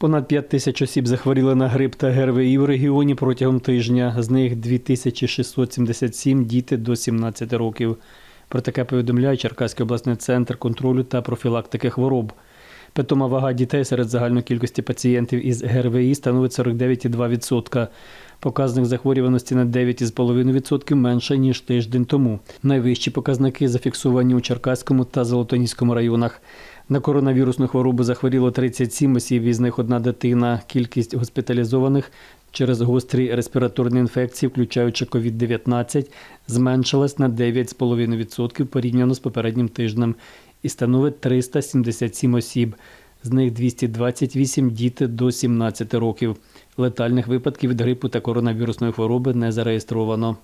Понад 5 тисяч осіб захворіли на грип та ГРВІ в регіоні протягом тижня. З них 2677 – діти до 17 років. Про таке повідомляє Черкаський обласний центр контролю та профілактики хвороб. Питома вага дітей серед загальної кількості пацієнтів із ГРВІ становить 49,2%. Показник захворюваності на 9,5% менше, ніж тиждень тому. Найвищі показники зафіксовані у Черкаському та Золотоніському районах. На коронавірусну хворобу захворіло 37 осіб, із них одна дитина. Кількість госпіталізованих через гострі респіраторні інфекції, включаючи COVID-19, зменшилась на 9,5% порівняно з попереднім тижнем і становить 377 осіб. З них 228 діти до 17 років. Летальних випадків від грипу та коронавірусної хвороби не зареєстровано.